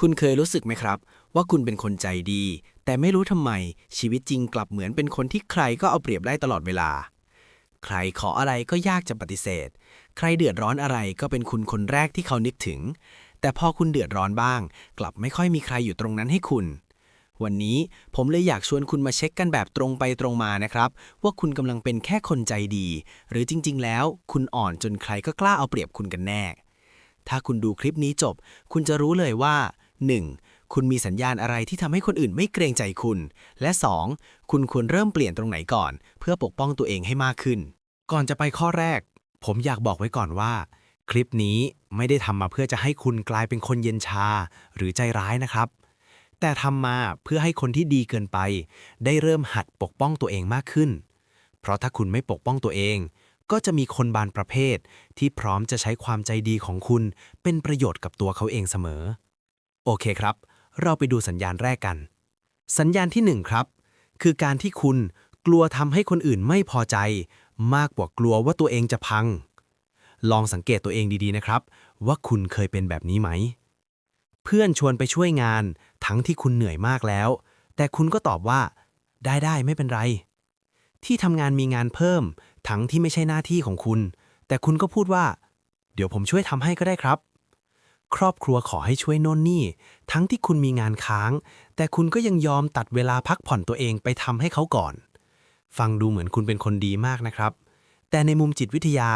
คุณเคยรู้สึกไหมครับ ว่าคุณเป็นคนใจดี แต่ไม่รู้ทำไมชีวิตจริงกลับเหมือนเป็นคนที่ใครก็เอาเปรียบได้ตลอดเวลา ใครขออะไรก็ยากจะปฏิเสธ ใครเดือดร้อนอะไรก็เป็นคุณคนแรกที่เขานึกถึง แต่พอคุณเดือดร้อนบ้าง กลับไม่ค่อยมีใครอยู่ตรงนั้นให้คุณ วันนี้ผมเลยอยากชวนคุณมาเช็คกันแบบตรงไปตรงมานะครับ ว่าคุณกำลังเป็นแค่คนใจดี หรือจริง ๆ แล้ว คุณอ่อนจนใครก็กล้าเอาเปรียบคุณกันแน่ ถ้าคุณดูคลิปนี้จบ คุณจะรู้เลยว่า 1. คุณมีสัญญาณอะไรที่ทำให้คนอื่นไม่เกรงใจคุณ และ 2. คุณควรเริ่มเปลี่ยนตรงไหนก่อน เพื่อปกป้องตัวเองให้มากขึ้น ก่อนจะไปข้อแรก ผมอยากบอกไว้ก่อนว่า คลิปนี้ไม่ได้ทำมาเพื่อจะให้คุณกลายเป็นคนเย็นชา หรือใจร้ายนะครับ แต่ทำมาเพื่อให้คนที่ดีเกินไป ได้เริ่มหัดปกป้องตัวเองมากขึ้น เพราะถ้าคุณไม่ปกป้องตัวเองก็จะมีคนบานประเภทที่พร้อมจะใช้ความใจดีของคุณเป็นประโยชน์กับตัวเขาเองเสมอ โอเคครับ เราไปดูสัญญาณแรกกัน สัญญาณที่หนึ่งครับ คือการที่คุณกลัวทำให้คนอื่นไม่พอใจ มากกว่ากลัวว่าตัวเองจะพัง ลองสังเกตตัวเองดีๆนะครับ ว่าคุณเคยเป็นแบบนี้ไหม เพื่อนชวนไปช่วยงาน ทั้งที่คุณเหนื่อยมากแล้ว แต่คุณก็ตอบว่า ได้ได้ไม่เป็นไร ที่ทำงานมีงานเพิ่ม ทั้งที่ไม่ใช่หน้าที่ของคุณ แต่คุณก็พูดว่า เดี๋ยวผมช่วยทำให้ก็ได้ครับ ครอบครัวขอให้ช่วยโน่นนี่ ทั้งที่คุณมีงานค้าง แต่คุณก็ยังยอมตัดเวลาพักผ่อนตัวเองไปทำให้เขาก่อน ฟังดูเหมือนคุณเป็นคนดีมากนะครับ แต่ในมุมจิตวิทยา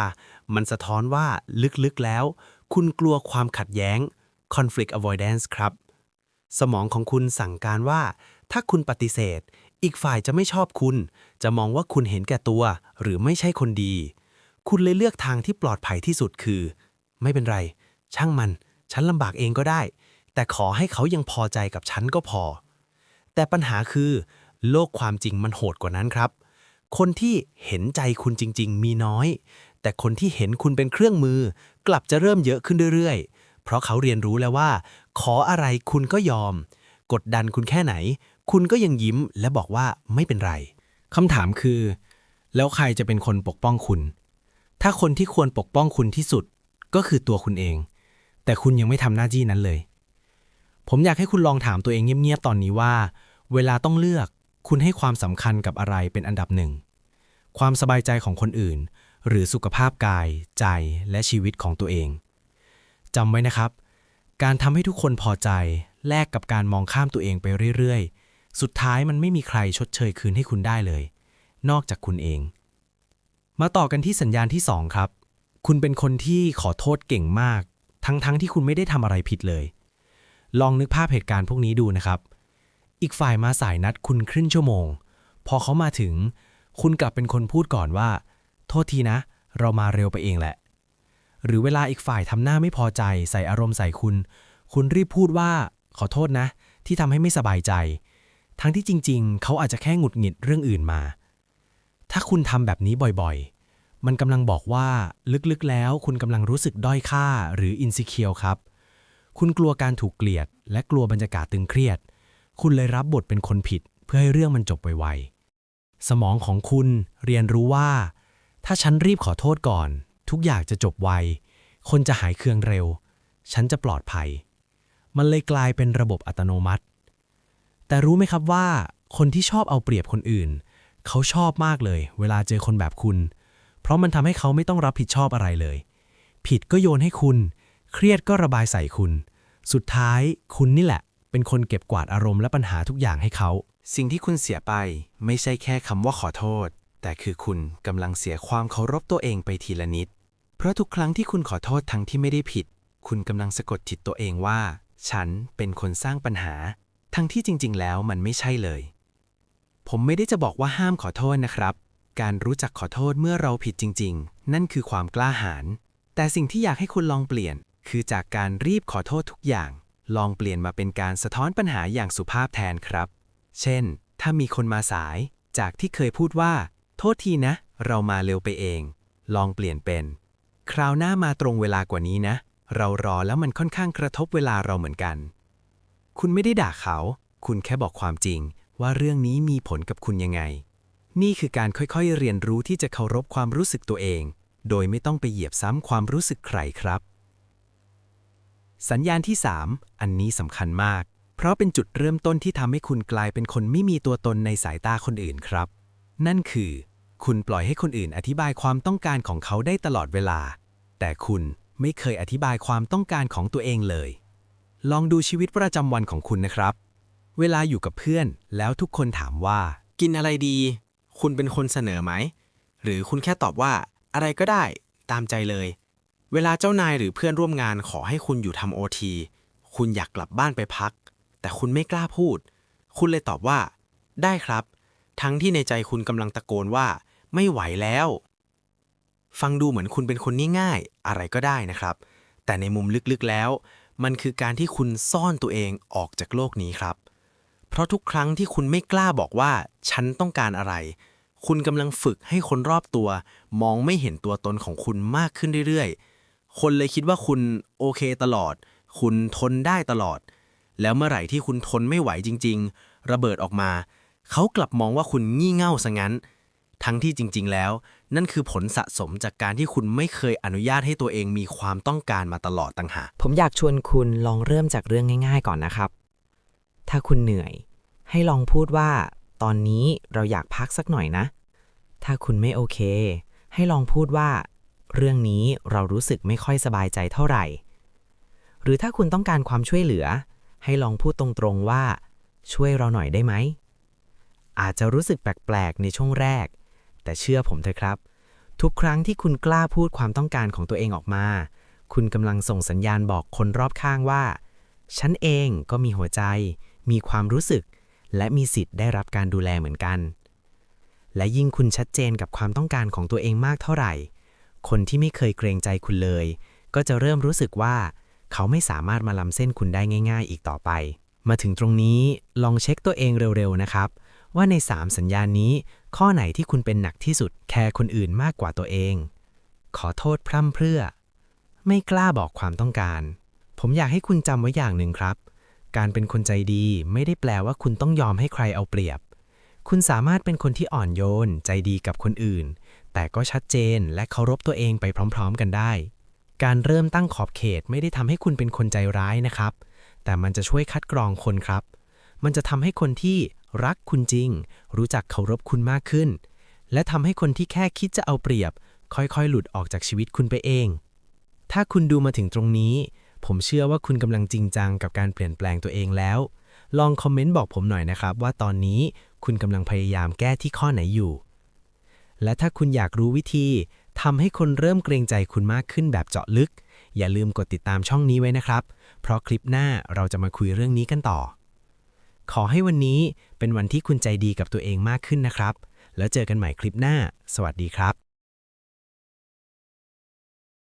มันสะท้อนว่าลึกๆแล้ว คุณกลัวความขัดแย้ง conflict avoidance ครับ สมองของคุณสั่งการว่า ถ้าคุณปฏิเสธ อีกฝ่ายจะไม่ชอบคุณ จะมองว่าคุณเห็นแก่ตัว หรือไม่ใช่คนดี คุณเลยเลือกทางที่ปลอดภัยที่สุดคือ ไม่เป็นไร ช่างมัน ฉันลำบากเองก็ได้ แต่ขอให้เขายังพอใจกับฉันก็พอ แต่ปัญหาคือ โลกความจริงมันโหดกว่านั้นครับ คนที่เห็นใจคุณจริง ๆ มีน้อย แต่คนที่เห็นคุณเป็นเครื่องมือ กลับจะเริ่มเยอะขึ้นเรื่อยๆ เพราะเขาเรียนรู้แล้วว่า ขออะไรคุณก็ยอม กดดันคุณแค่ไหน คุณก็ยังยิ้มและบอกว่าไม่เป็นไรคำถามคือ แล้วใครจะเป็นคนปกป้องคุณ ถ้าคนที่ควรปกป้องคุณที่สุดก็คือตัวคุณเอง แต่คุณยังไม่ทำหน้าที่นั้นเลย ผมอยากให้คุณลองถามตัวเองเงียบๆตอนนี้ว่า เวลาต้องเลือกคุณให้ความสำคัญกับอะไรเป็นอันดับหนึ่ง ความสบายใจของคนอื่น หรือสุขภาพกาย ใจและชีวิตของตัวเองจำไว้นะครับ การทำให้ทุกคนพอใจ แลกกับการมองข้ามตัวเองไปเรื่อยๆ สุดท้ายมันไม่มีใครชดเชยคืนให้คุณได้เลย นอกจากคุณเอง มาต่อกันที่สัญญาณที่ 2 ครับ คุณเป็นคนที่ขอโทษเก่งมาก ทั้งๆทที่คุณไม่ได้ทำอะไรผิดเลย ลองนึกภาพเหตุการณ์พวกนี้ดูนะครับ อีกฝ่ายมาสายนัดคุณครึ่งชั่วโมง พอเขามาถึง คุณกลับเป็นคนพูดก่อนว่า โทษทีนะ เรามาเร็วไปเองแหละ หรือเวลาอีกฝ่ายทำหน้าไม่พอใจใส่อารมณ์ใส่คุณ คุณรีบพูดว่าขอโทษนะ ที่ทำให้ไม่สบายใจ ทั้งที่จริง ๆ เขาอาจจะแค่หงุดหงิดเรื่องอื่นมา ถ้าคุณทำแบบนี้บ่อยๆ มันกำลังบอกว่าลึกๆแล้วคุณกำลังรู้สึกด้อยค่าหรืออินซิเคียวครับ คุณกลัวการถูกเกลียด และกลัวบรรยากาศตึงเครียด คุณเลยรับบทเป็นคนผิด เพื่อให้เรื่องมันจบไวๆ สมองของคุณเรียนรู้ว่า ถ้าฉันรีบขอโทษก่อน ทุกอย่างจะจบไว คนจะหายเคืองเร็ว ฉันจะปลอดภัย มันเลยกลายเป็นระบบอัตโนมัติ แต่รู้ไหมครับว่า คนที่ชอบเอาเปรียบคนอื่น เขาชอบมากเลย เวลาเจอคนแบบคุณ เพราะมันทำให้เขาไม่ต้องรับผิดชอบอะไรเลย ผิดก็โยนให้คุณ เครียดก็ระบายใส่คุณ สุดท้ายคุณนี่แหละ เป็นคนเก็บกวาดอารมณ์และปัญหาทุกอย่างให้เขา สิ่งที่คุณเสียไปไม่ใช่แค่คำว่าขอโทษ แต่คือคุณกำลังเสียความเคารพตัวเองไปทีละนิด เพราะทุกครั้งที่คุณขอโทษทั้งที่ไม่ได้ผิด คุณกำลังสะกดจิตตัวเองว่า ฉันเป็นคนสร้างปัญหา ทั้งที่จริง ๆ แล้วมันไม่ใช่เลย ผมไม่ได้จะบอกว่าห้ามขอโทษนะครับ การรู้จักขอโทษเมื่อเราผิดจริง ๆ นั่นคือความกล้าหาญ แต่สิ่งที่อยากให้คุณลองเปลี่ยน คือจากการรีบขอโทษทุกอย่าง ลองเปลี่ยนมาเป็นการสะท้อนปัญหาอย่างสุภาพแทนครับ เช่น ถ้ามีคนมาสาย จากที่เคยพูดว่า โทษทีนะ เรามาเร็วไปเอง ลองเปลี่ยนเป็น คราวหน้ามาตรงเวลากว่านี้นะ เรารอแล้วมันค่อนข้างกระทบเวลาเราเหมือนกัน คุณไม่ได้ด่าเขา คุณแค่บอกความจริง ว่าเรื่องนี้มีผลกับคุณยังไง นี่คือการค่อยๆเรียนรู้ที่จะเคารพความรู้สึกตัวเอง โดยไม่ต้องไปเหยียบซ้ำความรู้สึกใครครับ สัญญาณที่ 3 อันนี้สำคัญมาก เพราะเป็นจุดเริ่มต้นที่ทำให้คุณกลายเป็นคนไม่มีตัวตนในสายตาคนอื่นครับ นั่นคือ คุณปล่อยให้คนอื่นอธิบายความต้องการของเขาได้ตลอดเวลา แต่คุณไม่เคยอธิบายความต้องการของตัวเองเลย ลองดูชีวิตประจำวันของคุณนะครับ เวลาอยู่กับเพื่อนแล้วทุกคนถามว่า กินอะไรดี คุณเป็นคนเสนอไหม หรือคุณแค่ตอบว่าอะไรก็ได้ตามใจเลย เวลาเจ้านายหรือเพื่อนร่วมงานขอให้คุณอยู่ทำโอทีคุณอยากกลับบ้านไปพัก แต่คุณไม่กล้าพูด คุณเลยตอบว่า ได้ครับ ทั้งที่ในใจคุณกำลังตะโกนว่า ไม่ไหวแล้ว ฟังดูเหมือนคุณเป็นคนง่ายๆอะไรก็ได้นะครับ แต่ในมุมลึกๆแล้ว มันคือการที่คุณซ่อนตัวเองออกจากโลกนี้ครับ เพราะทุกครั้งที่คุณไม่กล้าบอกว่า ฉันต้องการอะไร คุณกำลังฝึกให้คนรอบตัว มองไม่เห็นตัวตนของคุณมากขึ้นเรื่อยๆ คนเลยคิดว่าคุณโอเคตลอด คุณทนได้ตลอด แล้วเมื่อไหร่ที่คุณทนไม่ไหวจริง ๆ ระเบิดออกมา เขากลับมองว่าคุณงี่เง่าซะงั้น ทั้งที่จริง ๆ แล้ว นั่นคือผลสะสมจากการที่คุณไม่เคยอนุญาตให้ตัวเองมีความต้องการมาตลอดต่างหากผมอยากชวนคุณลองเริ่มจากเรื่องง่าย ๆ ก่อนนะครับ ถ้าคุณเหนื่อย ให้ลองพูดว่า ตอนนี้เราอยากพักสักหน่อยนะ ถ้าคุณไม่โอเค ให้ลองพูดว่า เรื่องนี้เรารู้สึกไม่ค่อยสบายใจเท่าไหร่ หรือถ้าคุณต้องการความช่วยเหลือ ให้ลองพูดตรงๆว่า ช่วยเราหน่อยได้ไหม อาจจะรู้สึกแปลกๆในช่วงแรก แต่เชื่อผมเถอะครับ ทุกครั้งที่คุณกล้าพูดความต้องการของตัวเองออกมา คุณกำลังส่งสัญญาณบอกคนรอบข้างว่า ฉันเองก็มีหัวใจ มีความรู้สึก และมีสิทธิ์ได้รับการดูแลเหมือนกัน และยิ่งคุณชัดเจนกับความต้องการของตัวเองมากเท่าไหร่ คนที่ไม่เคยเกรงใจคุณเลย ก็จะเริ่มรู้สึกว่า เขาไม่สามารถมาล้ำเส้นคุณได้ง่าย ๆ อีกต่อไป มาถึงตรงนี้ลองเช็คตัวเองเร็วๆนะครับ ว่าใน 3 สัญญาณนี้ ข้อไหนที่คุณเป็นหนักที่สุดแคร์คนอื่นมากกว่าตัวเอง ขอโทษพร่ำเพรื่อ ไม่กล้าบอกความต้องการ ผมอยากให้คุณจำไว้อย่างหนึ่งครับ การเป็นคนใจดีไม่ได้แปลว่าคุณต้องยอมให้ใครเอาเปรียบ คุณสามารถเป็นคนที่อ่อนโยน ใจดีกับคนอื่น แต่ก็ชัดเจนและเคารพตัวเองไปพร้อมๆกันได้ การเริ่มตั้งขอบเขตไม่ได้ทำให้คุณเป็นคนใจร้ายนะครับ แต่มันจะช่วยคัดกรองคนครับ มันจะทำให้คนที่รักคุณจริง รู้จักเคารพคุณมากขึ้น และทำให้คนที่แค่คิดจะเอาเปรียบ ค่อยๆ หลุดออกจากชีวิตคุณไปเอง ถ้าคุณดูมาถึงตรงนี้ ผมเชื่อว่าคุณกำลังจริงจังกับการเปลี่ยนแปลงตัวเองแล้ว ลองคอมเมนต์บอกผมหน่อยนะครับ ว่าตอนนี้คุณกำลังพยายามแก้ที่ข้อไหนอยู่ และถ้าคุณอยากรู้วิธีทำให้คนเริ่มเกรงใจคุณมากขึ้นแบบเจาะลึก อย่าลืมกดติดตามช่องนี้ไว้นะครับ เพราะคลิปหน้าเราจะมาคุยเรื่องนี้กันต่อ ขอให้วันนี้เป็นวันที่คุณใจดีกับตัวเองมากขึ้นนะครับ แล้วเจอกันใหม่คลิปหน้า สวัสดีครับ